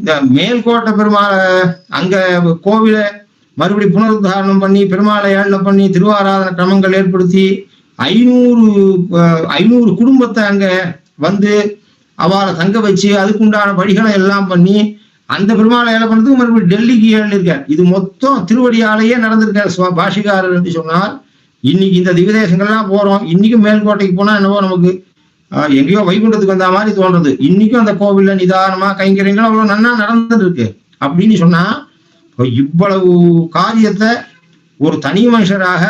இந்த மேல்கோட்டை பெருமாளை அங்க கோவில மறுபடி புனருத்தாரணம் பண்ணி பெருமாளை ஏழனம் பண்ணி திருவாராதன கிரமங்கள் ஏற்படுத்தி ஐநூறு ஐநூறு குடும்பத்தை அங்க வந்து அவளை தங்க வச்சு அதுக்குண்டான வழிகளை எல்லாம் பண்ணி அந்த பெருமாளை ஏழை பண்ணதுக்கு மறுபடியும் டெல்லிக்கு ஏழு இருக்கார் இது மொத்தம் திருவடியாலேயே நடந்திருக்கார் பாஷிகாரர் என்று சொன்னால் இன்னைக்கு இந்த திவ்யதேசங்கள்லாம் போறோம். இன்னைக்கு மேல்கோட்டைக்கு போனா என்னவோ நமக்கு எங்கேயோ வைகுண்டத்துக்கு வந்த மாதிரி தோன்றது. இன்னைக்கும் அந்த கோவில்ல நிதானமா கைங்கரியங்கள் அவ்வளவு நன்னா நடந்துட்டு இருக்கு அப்படின்னு சொன்னா இவ்வளவு காரியத்தை ஒரு தனி மனுஷராக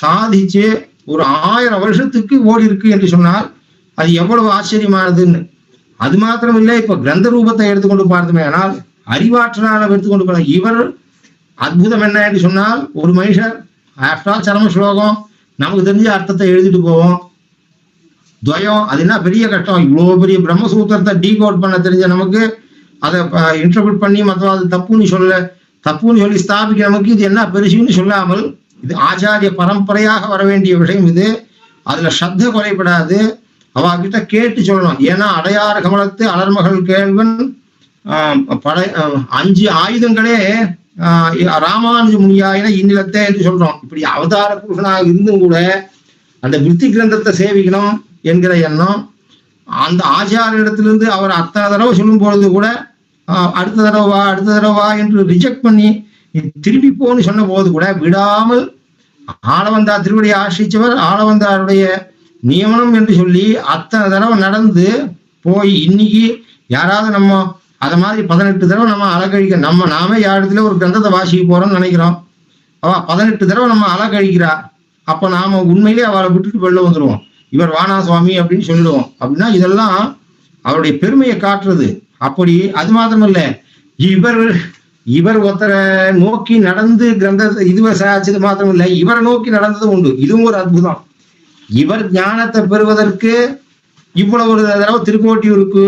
சாதிச்சு ஒரு ஆயிரம் வருஷத்துக்கு ஓடி இருக்கு என்று சொன்னால் அது எவ்வளவு ஆச்சரியமானதுன்னு. அது மாத்திரம் இல்லை இப்ப கிரந்த ரூபத்தை எடுத்துக்கொண்டு பார்த்தோமே ஆனால் அறிவாற்றலால் எடுத்துக்கொண்டு போன இவர் அற்புதம் என்ன என்று சொன்னால் ஒரு மனுஷர் ஆஃப்டர் ஆல் சரம ஸ்லோகம் நமக்கு தெரிஞ்ச அர்த்தத்தை எழுதிட்டு போவோம். துவயம் அது என்ன பெரிய கஷ்டம்? இவ்வளோ பெரிய பிரம்மசூத்திரத்தை டீகோட் பண்ண தெரிஞ்ச நமக்கு அதை இன்டர்பிரட் பண்ணி மற்ற அது தப்புன்னு சொல்ல தப்புன்னு சொல்லி ஸ்தாபிக்க நமக்கு இது என்ன பெருசுன்னு சொல்லாமல் இது ஆச்சாரிய பரம்பரையாக வர வேண்டிய விஷயம் இது. அதுல சத்த குறைபடாது. அவ கிட்ட கேட்டு சொல்லணும். ஏன்னா அடையாறு கமலத்து அலர்மகள் கேள்வன் படை அஞ்சு ஆயுதங்களே ஆஹ், ராமானுஜ முனியாயின இந்நிலத்தே என்று சொல்றோம். இப்படி அவதார புருஷனாக இருந்தும் கூட அந்த விருத்தி கிரந்தத்தை சேவிக்கணும். என்கிற எண்ணம். அந்த ஆச்சாரியிடத்திலிருந்து அவர் அத்தனை தடவை சொல்லும் பொழுது கூட அடுத்த தடவை வா அடுத்த தடவை வா என்று ரிஜெக்ட் பண்ணி திரும்பி போன்னு சொன்ன போது கூட விடாமல் ஆளவந்தார் திருவடியை ஆசிரிச்சவர் ஆளவந்தாருடைய நியமனம் என்று சொல்லி அத்தனை தடவை நடந்து போய் இன்னைக்கு யாராவது நம்ம அத மாதிரி பதினெட்டு தடவை நம்ம அலக்கழிக்க நம்ம நாமே யாரிடத்துல ஒரு கிரந்தத்தை வாசிக்க போறோம்னு நினைக்கிறோம். அவ பதினெட்டு தடவை நம்ம அலக்கழிக்கிறா அப்ப நாம உண்மையிலே அவளை விட்டுட்டு வெளில வந்துருவோம். இவர் வானா சுவாமி அப்படின்னு சொல்லிடுவோம். அப்படின்னா இதெல்லாம் அவருடைய பெருமையை காட்டுறது. அப்படி அது மாத்திரமல்ல. இவர் இவர் ஒருத்தரை நோக்கி நடந்து கிரந்த இதுவை சாதிச்சது மாத்திரம் இல்லை இவரை நோக்கி நடந்தது உண்டு. இதுவும் ஒரு அற்புதம். இவர் ஞானத்தை பெறுவதற்கு இவ்வளவு ஒரு தடவை திருக்கோட்டியூருக்கு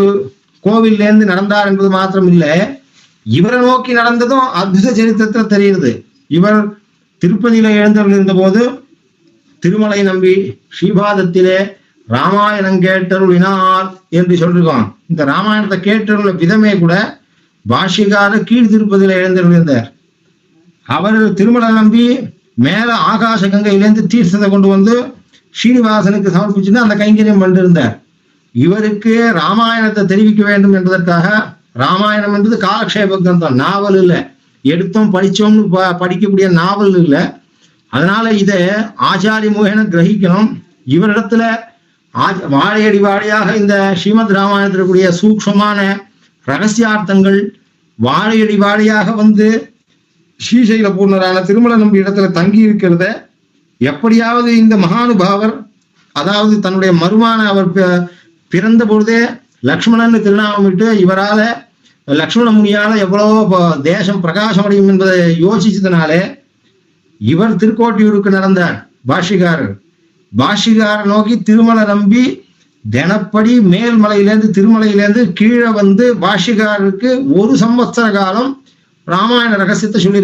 கோவிலேருந்து நடந்தார் என்பது மாத்திரம் இல்லை இவரை நோக்கி நடந்ததும் அற்புத சரித்திரத்துல தெரியுது. இவர் திருப்பதியில எழுந்தவர்கள் இருந்தபோது திருமலை நம்பி ஸ்ரீபாதத்திலே ராமாயணம் கேட்டருளினார் என்று சொல்லிருக்கோம் இந்த ராமாயணத்தை கேட்டருள விதமே கூட பாஷிகார கீழ்த்திருப்பதில் எழுந்திருந்தார் அவர் திருமலை நம்பி மேல ஆகாச கங்கையிலேருந்து தீர்த்தத்தை கொண்டு வந்து ஸ்ரீனிவாசனுக்கு சமர்ப்பிச்சுட்டு அந்த கைங்கரியம் பண்ணிருந்தார். இவருக்கு ராமாயணத்தை தெரிவிக்க வேண்டும் என்பதற்காக ராமாயணம் என்பது காலக்ஷேப கிரந்தம் நாவல் இல்லை. எடுத்தோம் படித்தோம்னு ப- படிக்கக்கூடிய நாவல் இல்லை. அதனால இதை ஆச்சாரி முகேன கிரகிக்கணும். இவரிடத்துல ஆ- வாழையடி வாழையாக இந்த ஸ்ரீமத் ராமாயணத்தில் கூடிய சூக்ஷமான ரகசியார்த்தங்கள் வாழையடி வாழையாக வந்து ஸ்ரீசைல பூர்ணரான திருமல நம்பி இடத்துல தங்கி இருக்கிறத எப்படியாவது இந்த மகானுபாவர் அதாவது தன்னுடைய மருமான அவர் பிறந்த பொழுதே லக்ஷ்மணன் திருநாமமிட்டு இவரால லக்ஷ்மண முனியால எவ்வளவோ தேசம் பிரகாசம் அடையும் என்பதை யோசிச்சதுனாலே இவர் திருக்கோட்டியூருக்கு நடந்தார் பாஷிகாரர். பாஷிகார நோக்கி திருமலை நம்பி தினப்படி மேல்மலையிலேருந்து திருமலையிலேருந்து கீழே வந்து பாஷிகாரருக்கு ஒரு சம்பத்சர காலம் ராமாயண ரகசியத்தை சொல்லி